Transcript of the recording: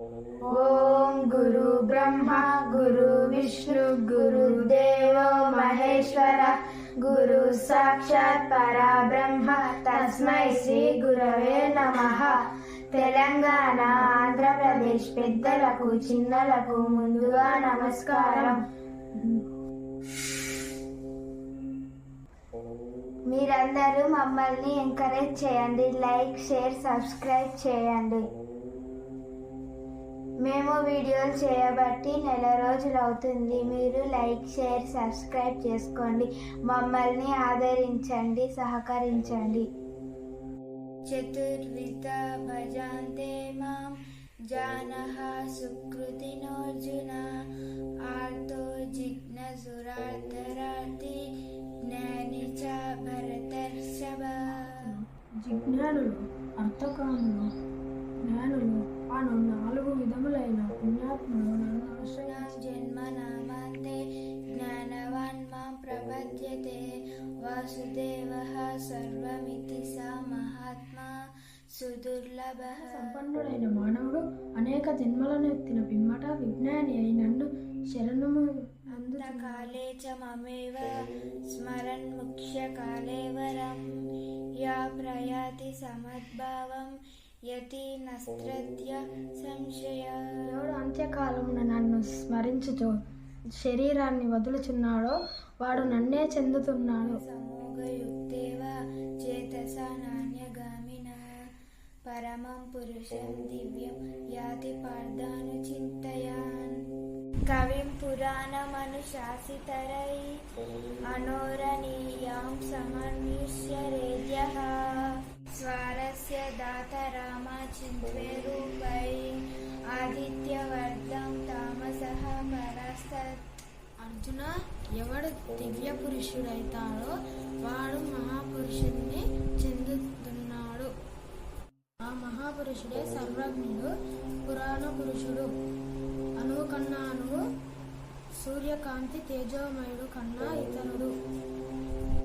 ఓం గురు బ్రహ్మ గురు విష్ణు గురు దేవ మహేశ్వర గురు సాక్షాత్ పరబ్రహ్మ తస్మై శ్రీ గురవే నమః. తెలంగాణ ఆంధ్రప్రదేశ్ పెద్దలకు చిన్నలకు ముందుగా నమస్కారం. మీరందరూ మమ్మల్ని ఎంకరేజ్ చేయండి లైక్ షేర్ సబ్స్క్రైబ్ చేయండి. మేము వీడియోలు చేయబట్టి నెల రోజులు అవుతుంది. మీరు లైక్ షేర్ సబ్స్క్రైబ్ చేసుకోండి. మమ్మల్ని ఆదరించండి సహకరించండి. చతుర్విధ భజాంతే మాం జానః సుకృతినోర్జున ఆర్తో జిజ్ఞసురార్థరార్థి జ్ఞాని చ భరతర్షభ. జిజ్ఞానులు అర్థకాములు వాసుదేవः సర్వమితి స మహాత్మా సుదుర్లభ. సంపన్నుడైన మానవుడు అనేక జన్మలను ఎత్తిన పిమ్మట విజ్ఞాని అయి నన్ను శరణము కాలే చ మమేవ స్మరన్ ముఖ్యకాలే వరం యా ప్రయాతి సమద్భావం యతి నస్త్రత్య సంశయ. అంత్యకాలమున నన్ను స్మరించుచో శరీరాన్ని వదులుచున్నాడో వాడు నన్నే చెందుతున్నాడు. నాణ్యగామిన పరమం పురుషం దివ్యం యాతి పార్థానుచింతయాన్. కవిం పురాణమనుశాసితరై అనోరణీయాం సమన్విష్య రేద్యః. స్వారస్య దాతరామా చింత్వే రూపై ఆదిత్యవర్ధం ఎవడు దివ్య పురుషుడైతాడో వాడు మహాపురుషుడిని చెందుతున్నాడు. ఆ మహాపురుషుడే సర్వజ్ఞుడు పురాణ పురుషుడు అణువు కన్నా అణువు సూర్యకాంతి తేజోమయుడు కన్నా ఇతరుడు.